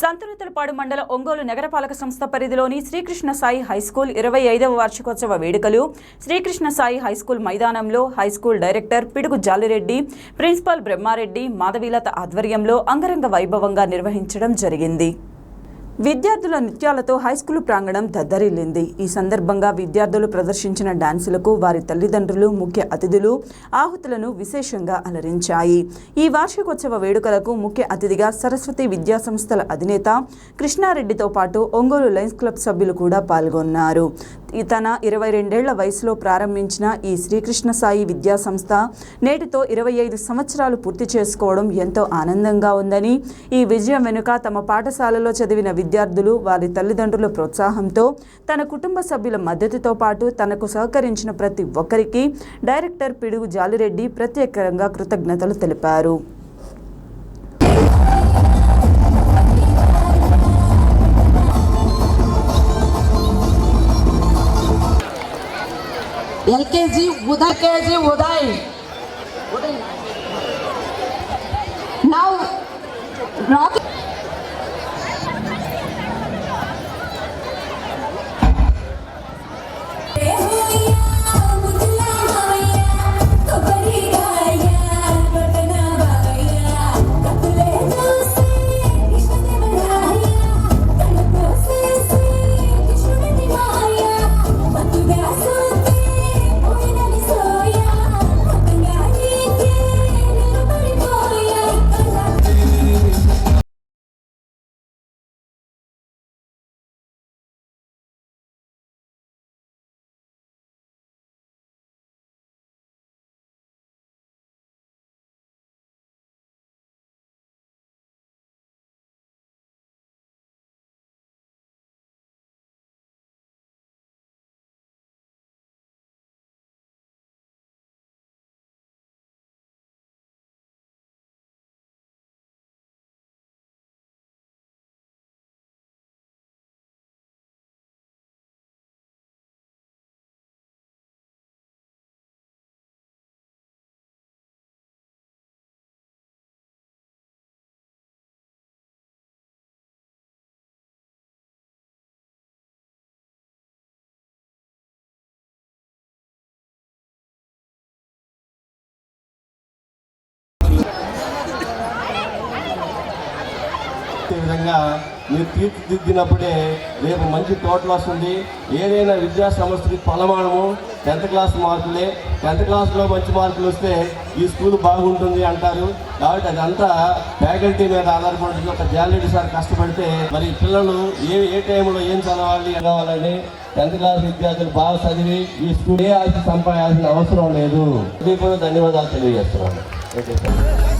సంతనూతలపాడు మండల ఒంగోలు నగరపాలక సంస్థ పరిధిలోని శ్రీకృష్ణ సాయి హైస్కూల్ ఇరవై ఐదవ వార్షికోత్సవ వేడుకలు శ్రీకృష్ణ సాయి హైస్కూల్ మైదానంలో high school director Pidugu Jalireddy principal Brahma Reddy Madhavilatha ఆధ్వర్యంలో అంగరంగ వైభవంగా నిర్వహించడం జరిగింది. విద్యార్థుల నృత్యాలతో హైస్కూల్ ప్రాంగణం దద్దరిల్లింది. ఈ సందర్భంగా విద్యార్థులు ప్రదర్శించిన డాన్సులకు వారి తల్లిదండ్రులు ముఖ్య అతిథులు ఆహుతులను విశేషంగా అలరించాయి. ఈ వార్షికోత్సవ వేడుకలకు ముఖ్య అతిథిగా సరస్వతి విద్యా సంస్థల అధినేత కృష్ణారెడ్డితో పాటు ఒంగోలు లయన్స్ క్లబ్ సభ్యులు కూడా పాల్గొన్నారు. ఈ తన ఇరవై రెండేళ్ళ వయసులో ప్రారంభించిన ఈ శ్రీకృష్ణ సాయి విద్యా సంస్థ నేటితో ఇరవై ఐదు సంవత్సరాలు పూర్తి చేసుకోవడం ఎంతో ఆనందంగా ఉందని ఈ విజయం వెనుక తమ పాఠశాలలో చదివిన విద్య విద్యార్థులు వారి తల్లిదండ్రుల ప్రోత్సాహంతో తన కుటుంబ సభ్యుల మద్దతుతో పాటు తనకు సహకరించిన ప్రతి ఒక్కరికి డైరెక్టర్ పిడుగు జాలిరెడ్డి ప్రత్యేకంగా కృతజ్ఞతలు తెలిపారు. ఎల్కేజీ ఉదయ్ కేజీ ఉదయ్. నౌ రాక్ విధంగా మీరు తీర్చిదిద్దినప్పుడే రేపు మంచి టోటల్ వస్తుంది. ఏదైనా విద్యా సంస్థకి కొలమానము టెన్త్ క్లాస్ మార్కులే. టెన్త్ క్లాస్లో మంచి మార్కులు వస్తే ఈ స్కూల్ బాగుంటుంది అంటారు. కాబట్టి అదంతా ఫ్యాకల్టీ మీద ఆధారపడి ఒక జాలరెడ్డి సార్ కష్టపడితే మరి పిల్లలు ఏ ఏ టైంలో ఏం చదవాలి చదవాలని టెన్త్ క్లాస్ విద్యార్థులు బాగా చదివి ఈ స్కూల్ ఏ ఆస్తి సంపాదాల్సిన అవసరం లేదు. ధన్యవాదాలు తెలియజేస్తున్నాను. ఓకే సార్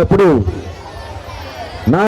చేసేటప్పుడు నా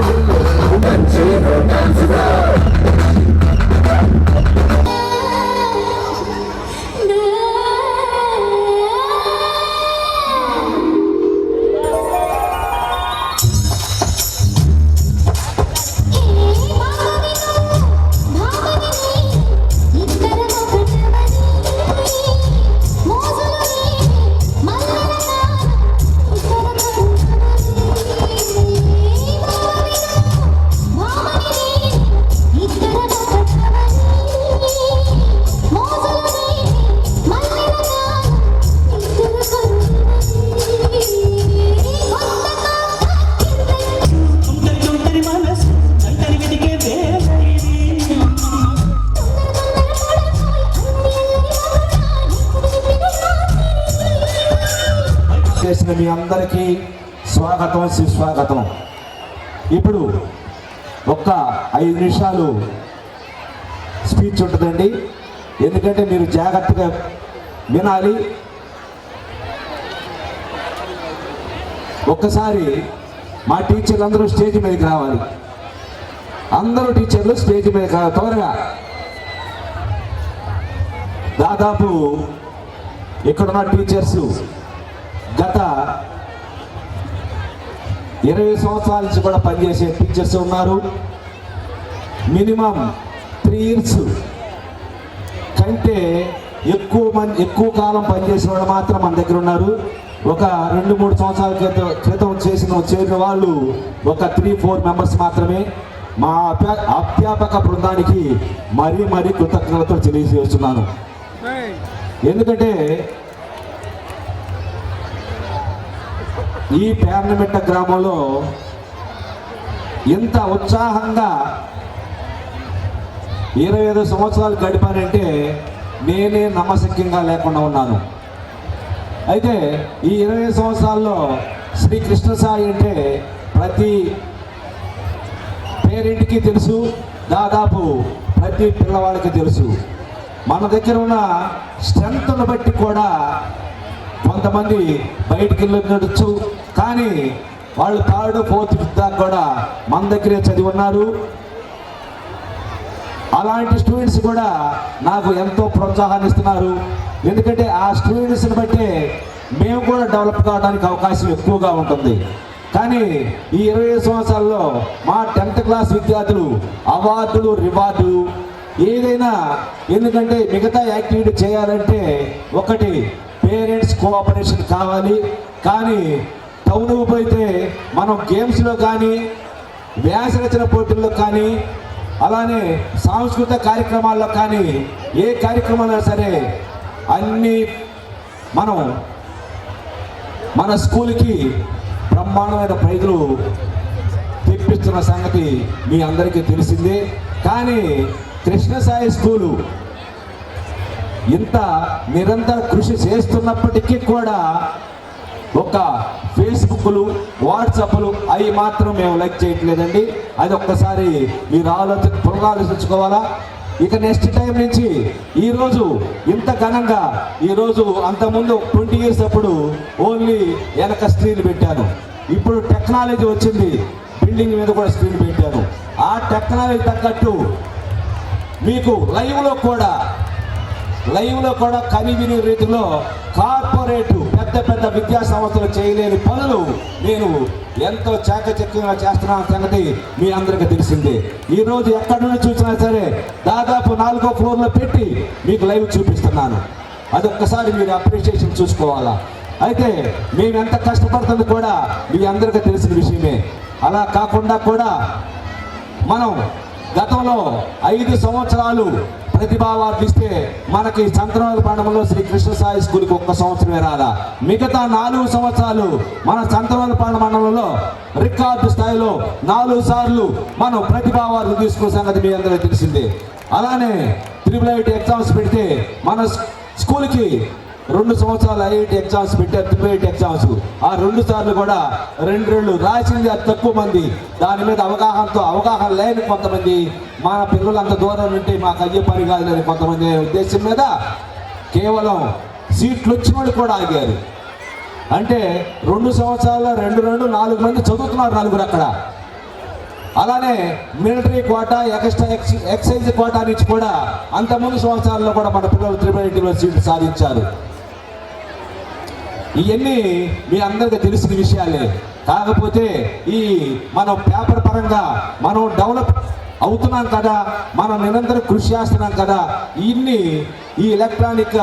Continue, dance around. అందరికీ స్వాగతం సుస్వాగతం. ఇప్పుడు ఒక్క ఐదు నిమిషాలు స్పీచ్ ఉంటుందండి. ఎందుకంటే మీరు జాగ్రత్తగా వినాలి. ఒక్కసారి మా టీచర్లు అందరూ స్టేజ్ మీదకి రావాలి. అందరూ టీచర్లు స్టేజ్ మీదకి రావాలి. త్వరగా. దాదాపు ఇక్కడున్న టీచర్స్ గత ఇరవై సంవత్సరాల నుంచి కూడా పనిచేసే టీచర్స్ ఉన్నారు. మినిమం త్రీ ఇయర్స్ కంటే ఎక్కువ మంది ఎక్కువ కాలం పనిచేసిన వాళ్ళు మాత్రం మన దగ్గర ఉన్నారు. ఒక రెండు మూడు సంవత్సరాల క్రితం క్రితం చేసిన చేరిన వాళ్ళు ఒక త్రీ ఫోర్ మెంబర్స్ మాత్రమే. మా అధ్యా- అధ్యాపక బృందానికి మరీ మరీ కృతజ్ఞతలు తెలియజేస్తున్నాను. ఎందుకంటే ఈ పేర్నమిట్ట గ్రామంలో ఇంత ఉత్సాహంగా ఇరవై ఐదు సంవత్సరాలు గడిపానంటే నేనే నమ్మశక్యంగా లేకుండా ఉన్నాను. అయితే ఈ ఇరవై ఐదు సంవత్సరాల్లో శ్రీ కృష్ణ సాయి అంటే ప్రతి పేరెంట్కి తెలుసు దాదాపు ప్రతి పిల్లవాడికి తెలుసు. మన దగ్గర ఉన్న స్ట్రెంగ్త్ను బట్టి కూడా కొంతమంది బయటికి వెళ్ళొచ్చు కానీ వాళ్ళు థర్డ్ ఫోర్త్ ఫిఫ్త్ దాకా కూడా మన దగ్గరే చదివి ఉన్నారు. అలాంటి స్టూడెంట్స్ కూడా నాకు ఎంతో ప్రోత్సాహాన్ని ఇస్తున్నారు. ఎందుకంటే ఆ స్టూడెంట్స్ని బట్టే మేము కూడా డెవలప్ కావడానికి అవకాశం ఎక్కువగా ఉంటుంది. కానీ ఈ ఇరవై ఐదు సంవత్సరాల్లో మా టెన్త్ క్లాస్ విద్యార్థులు అవార్డులు రివార్డులు ఏదైనా ఎందుకంటే మిగతా యాక్టివిటీ చేయాలంటే ఒకటి పేరెంట్స్ కోఆపరేషన్ కావాలి. కానీ టౌన్ అయితే మనం గేమ్స్లో కానీ వ్యాస రచన పోటీల్లో కానీ అలానే సాంస్కృతిక కార్యక్రమాల్లో కానీ ఏ కార్యక్రమాలైనా సరే అన్ని మనం మన స్కూల్కి బ్రహ్మాండమైన ప్రైజులు తెప్పిస్తున్న సంగతి మీ అందరికీ తెలిసిందే. కానీ కృష్ణసాయి స్కూలు ఇంత నిరంతర కృషి చేస్తున్నప్పటికీ కూడా ఒక ఫేస్బుక్లు వాట్సాప్లు అవి మాత్రం మేము లైక్ చేయట్లేదండి. అది ఒక్కసారి మీరు ఆలోచన పునరాలోచించుకోవాలా? ఇక నెక్స్ట్ టైం నుంచి ఈరోజు ఇంత ఘనంగా ఈరోజు అంతకుముందు ట్వంటీ ఇయర్స్ అప్పుడు ఓన్లీ వెనక స్క్రీన్ పెట్టాను. ఇప్పుడు టెక్నాలజీ వచ్చింది బిల్డింగ్ మీద కూడా స్క్రీన్ పెట్టాను. ఆ టెక్నాలజీ తగ్గట్టు మీకు లైవ్లో కూడా లైవ్లో కూడా కనివిని రీతిలో కార్పొరేట్ పెద్ద పెద్ద విద్యా సంస్థలు చేయలేని పనులు నేను ఎంతో చాకచక్యంగా చేస్తున్న సంగతి మీ అందరికీ తెలిసిందే. ఈరోజు ఎక్కడి నుండి చూసినా సరే దాదాపు నాలుగో ఫ్లోర్లో పెట్టి మీకు లైవ్ చూపిస్తున్నాను. అదొక్కసారి మీరు అప్రిషియేషన్ చూసుకోవాలా? అయితే మేము ఎంత కష్టపడుతుంది కూడా మీ అందరికీ తెలిసిన విషయమే. అలా కాకుండా కూడా మనం గతంలో ఐదు సంవత్సరాలు ప్రతిభావార్డు ఇస్తే మనకి సంక్రమణ పండుగలో శ్రీ కృష్ణ సాయి స్కూల్కి ఒక్క సంవత్సరమే రాదా. మిగతా నాలుగు సంవత్సరాలు మన సంక్రమణ పండుగ మండలంలో రికార్డు స్థాయిలో నాలుగు సార్లు మనం ప్రతిభావార్డు తీసుకున్న సంగతి మీ అందరికీ తెలిసిందే. అలానే త్రిబుల్ ఐటీ ఎగ్జామ్స్ పెడితే మన స్కూల్కి రెండు సంవత్సరాలు ఐఐటి ఎగ్జామ్స్ పెట్టారు త్రిపుల్ ఎగ్జామ్స్. ఆ రెండు సార్లు కూడా రెండు రెండు రాసింది అది తక్కువ మంది. దాని మీద అవగాహనతో అవగాహన లేని కొంతమంది. మన పిల్లలు అంత దూరం ఉంటే మాకు అయ్యే పని కాదులేని కొంతమంది ఉద్దేశం మీద కేవలం సీట్లు వచ్చిన వాళ్ళు కూడా ఆగారు. అంటే రెండు సంవత్సరాల్లో రెండు రెండు నాలుగు మంది చదువుతున్నారు నలుగురు అక్కడ. అలానే military quota extra ex excise quota నుంచి కూడా అంతకుముందు సంవత్సరాల్లో కూడా మన పిల్లలు త్రిపుల్ సీట్లు సాధించారు. ఇవన్నీ మీ అందరికీ తెలిసిన విషయాలే. కాకపోతే ఈ మనం పేపర్ పరంగా మనం డెవలప్ అవుతున్నాం కదా మనం నిరంతరం కృషి చేస్తున్నాం కదా ఇన్ని ఈ ఎలక్ట్రానిక్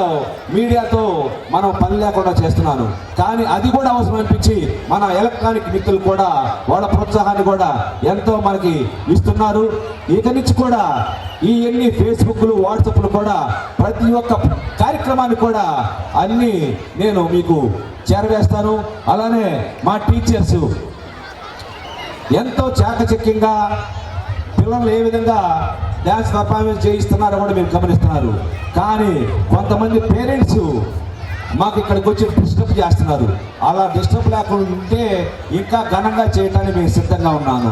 మీడియాతో మనం పని లేకుండా చేస్తున్నాను. కానీ అది కూడా అవసరం అనిపించి మన ఎలక్ట్రానిక్ మిత్రులు కూడా వాళ్ళ ప్రోత్సాహాన్ని కూడా ఎంతో మనకి ఇస్తున్నారు. ఇక నుంచి కూడా ఈ ఎన్ని ఫేస్బుక్లు వాట్సాప్లు కూడా ప్రతి ఒక్క కార్యక్రమాన్ని కూడా అన్నీ నేను మీకు చేరవేస్తాను. అలానే మా టీచర్స్ ఎంతో చాకచక్యంగా పిల్లలు ఏ విధంగా డ్యాన్స్ పర్ఫార్మెన్స్ చేయిస్తున్నారో కూడా మీరు గమనిస్తున్నారు. కానీ కొంతమంది పేరెంట్స్ మాకు ఇక్కడికి వచ్చి డిస్టర్బ్ చేస్తున్నారు. అలా డిస్టర్బ్ లేకుండా ఉంటే ఇంకా ఘనంగా చేయటానికి మేము సిద్ధంగా ఉన్నాను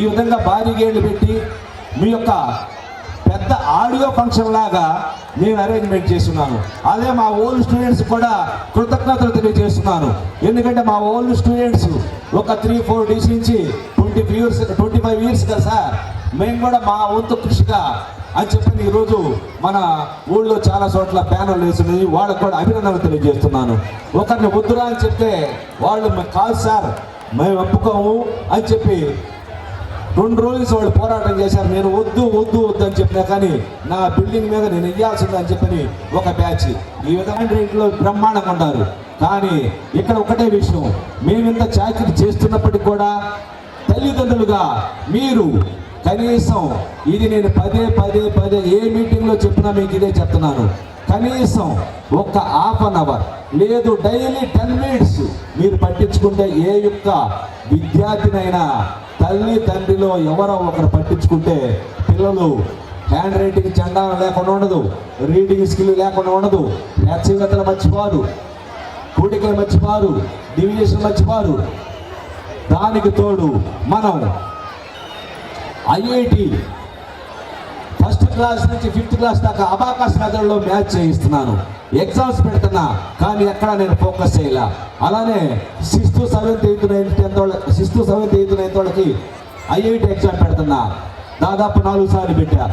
ఈ విధంగా భారీ గేట్లు పెట్టి మీ యొక్క పెద్ద ఆడియో ఫంక్షన్ లాగా నేను అరేంజ్మెంట్ చేస్తున్నాను అదే మా ఓల్డ్ స్టూడెంట్స్ కూడా కృతజ్ఞతలు తెలియజేస్తున్నాను. ఎందుకంటే మా ఓల్డ్ స్టూడెంట్స్ ఒక త్రీ ఫోర్ డేస్ నుంచి twenty years twenty five years కదా సార్. మేము కూడా మా వంతు కృషిగా అని చెప్పి ఈరోజు మన ఊళ్ళో చాలా చోట్ల బ్యానర్లు వేసినవి వాళ్ళకు కూడా అభినందనలు తెలియజేస్తున్నాను. ఒకరిని వద్దురా అని చెప్తే వాళ్ళు కాదు సార్ మేము ఒప్పుకోము అని చెప్పి రెండు రోజులు వాళ్ళు పోరాటం చేశారు. నేను వద్దు వద్దు వద్దు అని చెప్పినా కానీ నా బిల్డింగ్ మీద నేను ఇయ్యాల్సింది అని చెప్పని ఒక బ్యాచ్. ఈ విధమైన రేట్లో బ్రహ్మాండంగా ఉన్నారు. కానీ ఇక్కడ ఒకటే విషయం మేమింత చాకరీ చేస్తున్నప్పటికీ కూడా తల్లిదండ్రులుగా మీరు కనీసం ఇది నేను పదే పదే పదే ఏ మీటింగ్లో చెప్పినా మీకు ఇదే చెప్తున్నాను. కనీసం ఒక హాఫ్ అన్ అవర్ లేదు డైలీ టెన్ మినిట్స్ మీరు పట్టించుకుంటే ఏ యొక్క విద్యార్థినైనా తల్లి తండ్రిలో ఎవరో ఒకరు పట్టించుకుంటే పిల్లలు హ్యాండ్ రైటింగ్ చండాలం లేకుండా ఉండదు రీడింగ్ స్కిల్ లేకుండా ఉండదు యాక్సిగతలు మర్చిపోరు కూడికలు మర్చిపోరు డివిజేషన్ మర్చిపోరు. దానికి తోడు మనం ఐఐటి ఫస్ట్ క్లాస్ నుంచి ఫిఫ్త్ క్లాస్ దాకా అబాకాస్ మెథడ్లో మ్యాచ్ చేయిస్తున్నాను. ఎగ్జామ్స్ పెడుతున్నా కానీ ఎక్కడ నేను ఫోకస్ చేయాల. అలానే sixth seventh eighth ninth tenth వాళ్ళ సిక్స్త్ సెవెంత్ ఎయిత్ నైన్త్ వాళ్ళకి ఐఐటి ఎగ్జామ్ పెడుతున్నా. దాదాపు నాలుగు సార్లు పెట్టా.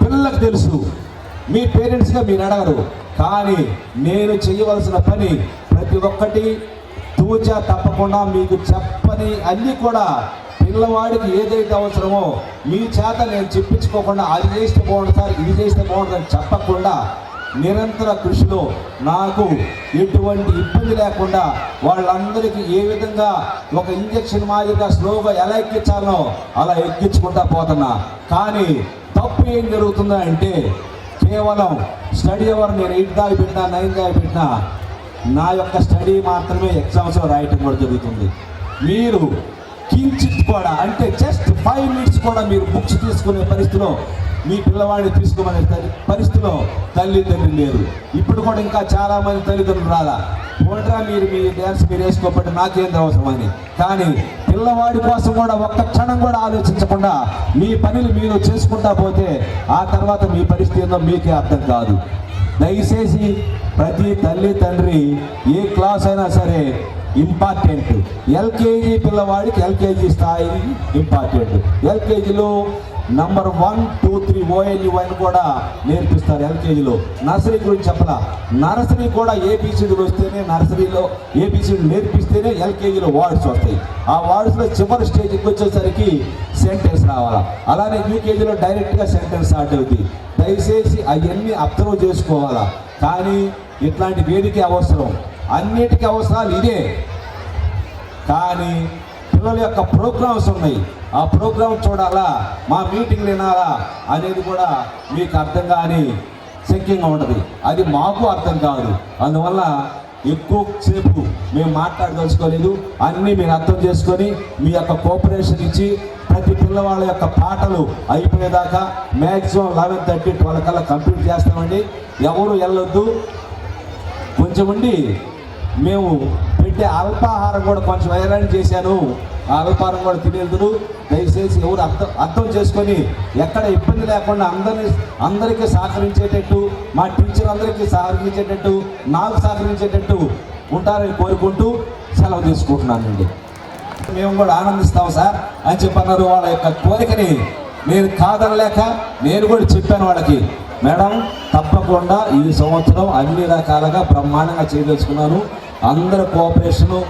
పిల్లలకు తెలుసు మీ పేరెంట్స్గా మీరు అడగరు కానీ నేను చేయవలసిన పని ప్రతి ఒక్కటి తూచా తప్పకుండా మీకు చెప్పని అన్నీ కూడా పిల్లవాడికి ఏదైతే అవసరమో మీ చేత నేను చెప్పించుకోకుండా అది చేస్తే బాగుంటుంది సార్ ఇది చేస్తే బాగుంటుందని చెప్పకుండా నిరంతర కృషిలో నాకు ఎటువంటి ఇబ్బంది లేకుండా వాళ్ళందరికీ ఏ విధంగా ఒక ఇంజక్షన్ మాదిరిగా స్లోగా ఎలా ఎక్కించాలనో అలా ఎక్కించుకుంటా పోతున్నా. కానీ తప్పు ఏం జరుగుతుందా అంటే కేవలం స్టడీ అవర్ నేను ఎయిట్ దాకా పెట్టినా నైన్ దాకా పెట్టినా నా యొక్క స్టడీ మాత్రమే ఎగ్జామ్స్లో రాయటం కూడా జరుగుతుంది. మీరు కించిత్ కూడా అంటే జస్ట్ ఫైవ్ మినిట్స్ కూడా మీరు బుక్స్ తీసుకునే పరిస్థితిలో మీ పిల్లవాడిని తీసుకోమనే పరిస్థితిలో తల్లిదండ్రులు లేరు. ఇప్పుడు కూడా ఇంకా చాలామంది తల్లిదండ్రులు రాలా. పోట్రా మీరు మీ డ్యాన్స్ మీరు వేసుకోకపోతే నాకేం అవసరమని కానీ పిల్లవాడి కోసం కూడా ఒక్క క్షణం కూడా ఆలోచించకుండా మీ పనులు మీరు చేసుకుంటా పోతే ఆ తర్వాత మీ పరిస్థితి ఏందో మీకే అర్థం కాదు. దయచేసి ప్రతి తల్లి తండ్రి ఏ క్లాస్ అయినా సరే ఇంపార్టెంట్ ఎల్కేజీ పిల్లవాడికి ఎల్కేజీ స్థాయి important ఎల్కేజీలో number one two three O L U అని కూడా నేర్పిస్తారు ఎల్కేజీలో నర్సరీ గురించి చెప్పలా నర్సరీ కూడా ఏబీసీడీలు వస్తేనే నర్సరీలో ఏబీసీడీ నేర్పిస్తేనే ఎల్కేజీలో వార్డ్స్ వస్తాయి. ఆ వార్డ్స్లో చివరి స్టేజ్కి వచ్చేసరికి సెంటెన్స్ రావాలా? అలానే యూకేజీలో డైరెక్ట్గా సెంటెన్స్ స్టార్ట్ అవుతుంది దయచేసి అవన్నీ అబ్జర్వ్ చేసుకోవాలా? కానీ ఇట్లాంటి వేదిక అవసరం. అన్నిటికీ అవసరాలు ఇదే. కానీ పిల్లల యొక్క ప్రోగ్రామ్స్ ఉన్నాయి. ఆ ప్రోగ్రామ్ చూడాలా? మా మీటింగ్ వినాలా? అనేది కూడా మీకు అర్థం కాని శక్యంగా ఉండదు. అది మాకు అర్థం కాదు. అందువల్ల ఎక్కువ సేపు మేము మాట్లాడదలుచుకోలేదు. అన్నీ మీరు అర్థం చేసుకొని మీ యొక్క కోఆపరేషన్ ఇచ్చి ప్రతి పిల్లవాళ్ళ యొక్క పాటలు అయిపోయేదాకా మ్యాక్సిమం లెవెన్ థర్టీ ట్వెల్వ్ కల్లా కంప్లీట్ చేస్తామండి. ఎవరు వెళ్ళొద్దు. కొంచెం ఉండి మేము పెట్టే అల్పాహారం కూడా కొంచెం వైరాన్ని చేశాను. ఆ అల్పాహారం కూడా తినేందుకు దయచేసి ఎవరు అర్థం అర్థం చేసుకొని ఎక్కడ ఇబ్బంది లేకుండా అందరి అందరికీ సహకరించేటట్టు మా టీచర్ అందరికీ సహకరించేటట్టు నాకు సహకరించేటట్టు ఉంటారని కోరుకుంటూ సెలవు తీసుకుంటున్నానండి. మేము కూడా ఆనందిస్తాం సార్ అని చెప్పన్నారు వాళ్ళ యొక్క కోరికని. నేను కాదనలేక నేను కూడా చెప్పాను వాళ్ళకి మేడం తప్పకుండా ఈ సంవత్సరం అన్ని రకాలుగా బ్రహ్మాండంగా చేయదలుచుకున్నాను. అందరి కోఆపరేషను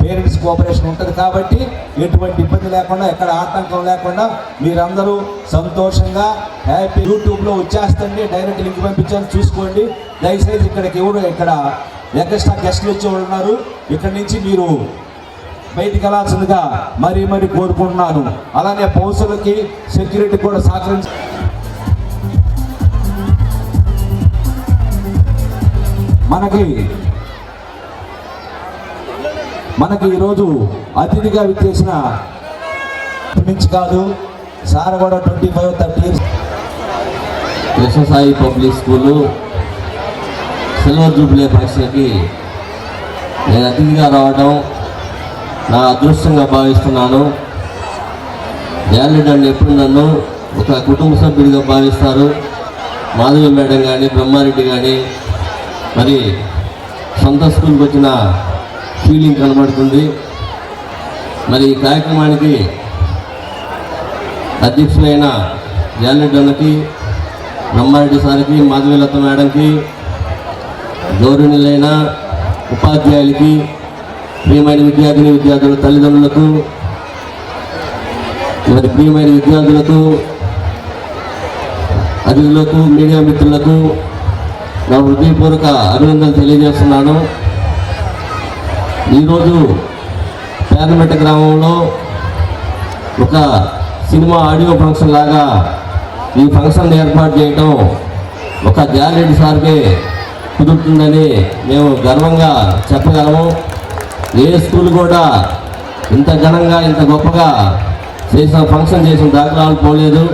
పేరెంట్స్ కోఆపరేషన్ ఉంటుంది కాబట్టి ఎటువంటి ఇబ్బంది లేకుండా ఎక్కడ ఆటంకం లేకుండా మీరందరూ సంతోషంగా హ్యాపీ యూట్యూబ్లో వచ్చేస్తండి డైరెక్ట్ లింక్ పంపించాను చూసుకోండి. దయచేసి ఇక్కడికి ఎవరు ఇక్కడ ఎక్స్ట్రా గెస్ట్లు వచ్చి ఉన్నారు. ఇక్కడ నుంచి మీరు బయటికి వెళ్ళాల్సిందిగా మరీ మరీ కోరుకుంటున్నాను. అలానే పౌసులకి సెక్యూరిటీ కూడా సహకరించి మనకి మనకి ఈరోజు అతిథిగా విచ్చేసిన నుంచి కాదు సార్ కూడా twenty five thirty years Krishnasai public school silver jubilee పరీక్షలకి నేను అతిథిగా రావడం నా అదృష్టంగా భావిస్తున్నాను. జాలిడ్ అండ్ ఎప్పుడు నన్ను ఒక కుటుంబ సభ్యుడిగా భావిస్తారు? మాధవి మేడం కానీ బ్రహ్మారెడ్డి కానీ మరి సొంత స్కూల్కి వచ్చిన ఫీలింగ్ కనబడుతుంది. మరి ఈ కార్యక్రమానికి అధ్యక్షులైన జాలిడ్ అన్నకి బ్రహ్మారెడ్డి సార్కి మాధవీలత మేడంకి గౌరవనీయులైన ఉపాధ్యాయులకి ప్రియమైన విద్యార్థిని విద్యార్థుల తల్లిదండ్రులకు మరి ప్రియమైన విద్యార్థులకు అతిథులకు మీడియా మిత్రులకు నా హృదయపూర్వక అభినందనలు తెలియజేస్తున్నాను. ఈరోజు పేదమెట్ట గ్రామంలో ఒక సినిమా ఆడియో ఫంక్షన్ లాగా ఈ ఫంక్షన్ ఏర్పాటు చేయటం ఒక జాలెడ్డి సార్కే కుదురుతుందని మేము గర్వంగా చెప్పగలము. ఏ స్కూల్ కూడా ఇంత ఘనంగా ఇంత గొప్పగా చేసిన ఫంక్షన్ చేసిన దాఖలాలు పోలేదు.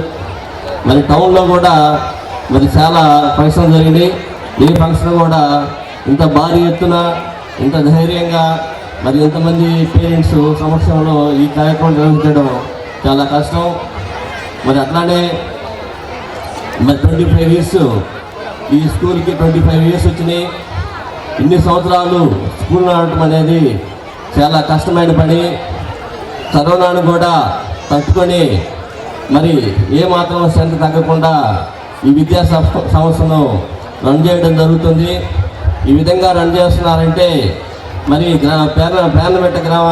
మరి టౌన్లో కూడా మరి చాలా ఫంక్షన్ జరిగింది ఈ ఫంక్షన్ కూడా ఇంత భారీ ఎత్తున ఇంత ధైర్యంగా మరి ఎంతమంది పేరెంట్స్ సమక్షంలో ఈ కార్యక్రమం నిర్వహించడం చాలా కష్టం. మరి అట్లానే మరి ట్వంటీ ఫైవ్ ఇయర్స్ ఈ స్కూల్కి ట్వంటీ ఫైవ్ ఇయర్స్ వచ్చినాయి. ఇన్ని సంవత్సరాలు స్కూల్ నడవటం అనేది చాలా కష్టమైన పని. కరోనాను కూడా తట్టుకొని మరి ఏమాత్రం శ్రద్ధ స్ట్రెంత్ తగ్గకుండా ఈ విద్యా సంస్థ- సంస్థను రన్ చేయడం జరుగుతుంది. ఈ విధంగా రన్ చేస్తున్నారంటే మరి గ్రా పేర గ్రామ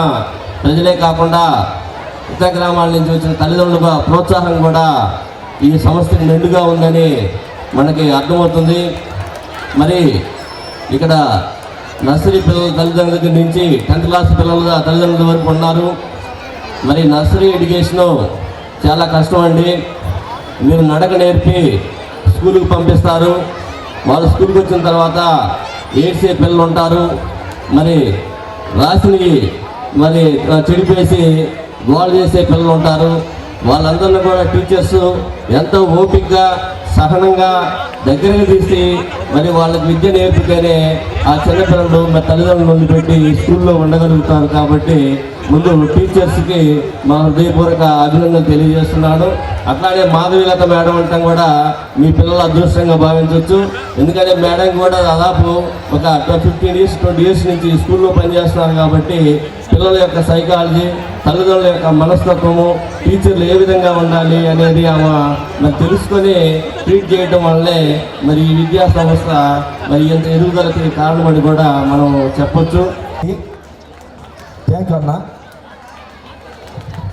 ప్రజలే కాకుండా ఇతర గ్రామాల నుంచి వచ్చిన తల్లిదండ్రులకు ప్రోత్సాహం కూడా ఈ సంస్థకి మెండుగా ఉందని మనకి అర్థమవుతుంది. మరి ఇక్కడ నర్సరీ పిల్లల తల్లిదండ్రుల దగ్గర నుంచి టెన్త్ క్లాస్ పిల్లల తల్లిదండ్రుల వరకు ఉన్నారు? మరి నర్సరీ ఎడ్యుకేషను చాలా కష్టం అండి మీరు నడక నేర్పి స్కూల్కి పంపిస్తారు. వాళ్ళు స్కూల్కి వచ్చిన తర్వాత ఏడ్చే పిల్లలు ఉంటారు. మరి రాసినవి మరి చెడిపేసి గోడ చేసే పిల్లలు ఉంటారు. వాళ్ళందరినీ కూడా టీచర్స్ ఎంతో ఓపికగా సహనంగా దగ్గరకు తీసి మరి వాళ్ళకి విద్య నేర్పితేనే ఆ చిన్నపిల్లలు మా తల్లిదండ్రులు నుండి పెట్టి ఈ స్కూల్లో ఉండగలుగుతారు కాబట్టి ముందు టీచర్స్కి మా హృదయపూర్వక అభినందనలు తెలియజేస్తున్నాను. అట్లానే మాధవీలత మేడం అంటాం కూడా మీ పిల్లలు అదృష్టంగా భావించవచ్చు ఎందుకంటే మేడం కూడా దాదాపు ఒక ఫిఫ్టీన్ ఇయర్స్ ట్వంటీ ఇయర్స్ నుంచి స్కూల్లో పనిచేస్తున్నారు కాబట్టి పిల్లల యొక్క సైకాలజీ తల్లిదండ్రుల యొక్క మనస్తత్వము టీచర్లు ఏ విధంగా ఉండాలి అనేది ఆమె మరి తెలుసుకొని ట్రీట్ చేయడం వల్లే మరి ఈ విద్యా సంస్థ మరి ఎంత ఎదుగుదలకి కారణమని కూడా మనం చెప్పొచ్చు. థ్యాంక్ యూ అన్నా.